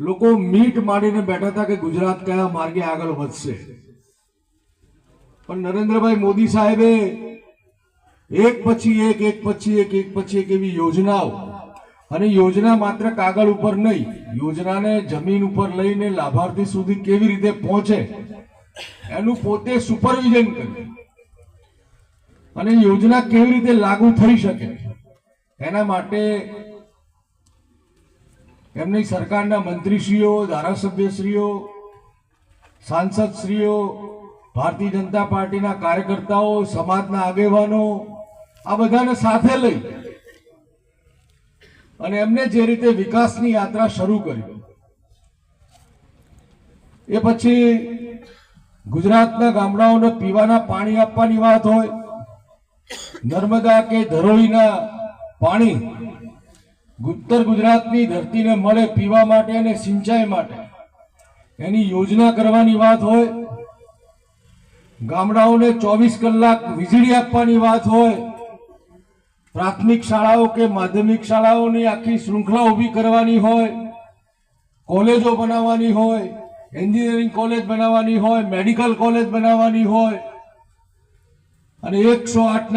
લોકો મીટ માંડીને બેઠા હતા કે ગુજરાત કયા માર્ગે આગળ વધશે. પણ નરેન્દ્રભાઈ મોદી સાહેબે એક પછી એક એક પછી એક એક પછી એક એવી યોજનાઓ, અને યોજના માત્ર કાગળ ઉપર નહીં, યોજનાને જમીન ઉપર લઈને લાભાર્થી સુધી કેવી રીતે પહોંચે, એનું પોતે સુપરવિઝન કર્યું અને યોજના કેવી રીતે લાગુ થઈ શકે, એના માટે એમની સરકારના મંત્રીશ્રીઓ, ધારાસભ્યશ્રીઓ, સાંસદશ્રીઓ, ભારતીય જનતા પાર્ટીના કાર્યકર્તાઓ, સમાજના આગેવાનો, આ બધાને સાથે લઈ અને એમને જે રીતે વિકાસની યાત્રા શરૂ કરી. એ પછી ગુજરાતના ગામડાઓને પીવાના પાણી આપવાની વાત હોય, નર્મદા કે ધરોઈના પાણી ઉત્તર ગુજરાતની ધરતીને મળે પીવા માટે અને સિંચાઈ માટે. એની યોજના કરવાની વાત હોય, ગામડાઓને ચોવીસ કલાક વીજળી આપવાની વાત હોય, પ્રાથમિક શાળાઓ કે માધ્યમિક શાળાઓની આખી શૃંખલા ઊભી કરવાની હોય, કોલેજો બનાવવાની હોય, એન્જિનિયરિંગ કોલેજ બનાવવાની હોય, મેડિકલ કોલેજ બનાવવાની હોય, અને એકસો આઠ